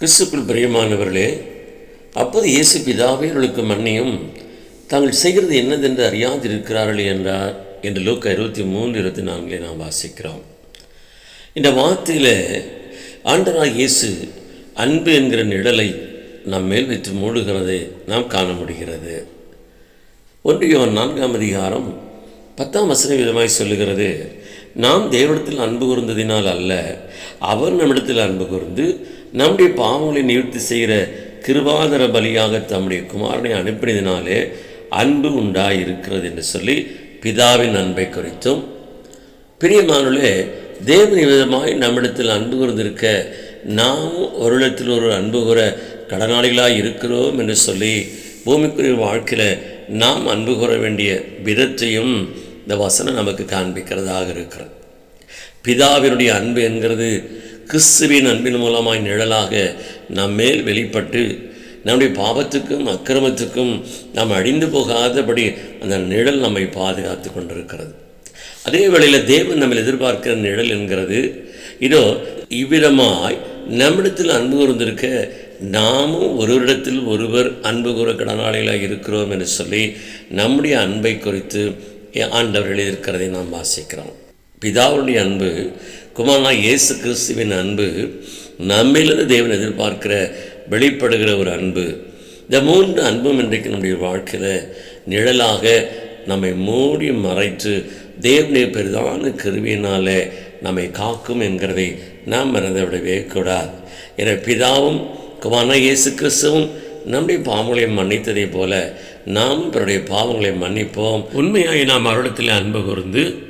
கிறிஸ்துக்குள் பிரியமானவர்களே அப்போது இயேசு பிதாவே அவர்களுக்கு மன்னியும். தாங்கள் செய்கிறது என்னதென்று அறியாதிருக்கிறார்கள் என்றார் என்று லோக்க இருபத்தி மூன்று இருபத்தி நான்கிலே நாம் வாசிக்கிறோம். இந்த வார்த்தையில் ஆண்டராக இயேசு அன்பு என்கிற நிழலை நாம் மேல் வைத்து மூடுகிறதை நாம் காண முடிகிறது. ஒன்றியவன் நான்காம் அதிகாரம் பத்தாம் வசன விதமாய் சொல்லுகிறது நாம் தேவனிடத்தில் அன்பு கூர்ந்ததினால் அல்ல அவர் நம்மிடத்தில் அன்பு கூர்ந்து நம்முடைய பாவங்களை நிவர்த்தி செய்கிற கிருபாதர பலியாக தம்முடைய குமாரனை அனுப்பினதினாலே அன்பு உண்டாயிருக்கிறது என்று சொல்லி பிதாவின் அன்பை குறித்தும். பிரியமானே தேவன் விதமாய் நம்மிடத்தில் அன்பு கூர்ந்திருக்க நாமும் ஒரு இடத்தில் ஒரு அன்பு கூற கடனாளிகளாக இருக்கிறோம் என்று சொல்லி பூமிக்குரிய வாழ்க்கையில் நாம் அன்பு கூற வேண்டிய விதத்தையும் இந்த வசனம் நமக்கு காண்பிக்கிறதாக இருக்கிறது. பிதாவினுடைய அன்பு என்கிறது கிறிஸ்துவின் அன்பின் மூலமாய் நிழலாக நம்மேல் வெளிப்பட்டு நம்முடைய பாவத்துக்கும் அக்கிரமத்துக்கும் நாம் அழிந்து போகாதபடி அந்த நிழல் நம்மை பாதுகாத்து கொண்டிருக்கிறது. அதே வேளையில் தேவன் நம்ம எதிர்பார்க்கிற நிழல் என்கிறது. இதோ இவ்விதமாய் நம்மிடத்தில் அன்பு கூர்ந்திருக்க நாமும் ஒருவரிடத்தில் ஒருவர் அன்பு கூற கடனாளிகளாக இருக்கிறோம் என்று சொல்லி நம்முடைய அன்பை குறித்து ஆண்டவர் எழுதியிருக்கிறதை நாம் வாசிக்கிறோம். பிதாவுடைய அன்பு குமாரனா இயேசு கிறிஸ்துவின் அன்பு நம்மிலிருந்து தேவன் எதிர்பார்க்கிற வெளிப்படுகிற ஒரு அன்பு. இந்த மூன்று அன்பும் இன்றைக்கு நம்முடைய வாழ்க்கையில் நிழலாக நம்மை மூடி மறைத்து தேவனுடைய பெரிதான கருவியினாலே நம்மை காக்கும் என்கிறதை நாம் மறந்து விடவே கூடாது. என பிதாவும் குமாரனா இயேசு கிறிஸ்துவும் நம்முடைய பாவங்களை மன்னித்ததை போல நாம் பிறருடைய பாவங்களை மன்னிப்போம். உண்மையாய் நாம் அவரிடத்தில் அன்பு கூர்ந்து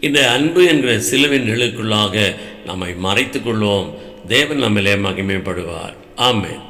இந்த அன்பு என்ற சிலுவின் நிழலுக்குள்ளாக நம்மை மறைத்து கொள்வோம். தேவன் நம்மளே மகிமைப்படுவார். ஆமேன்.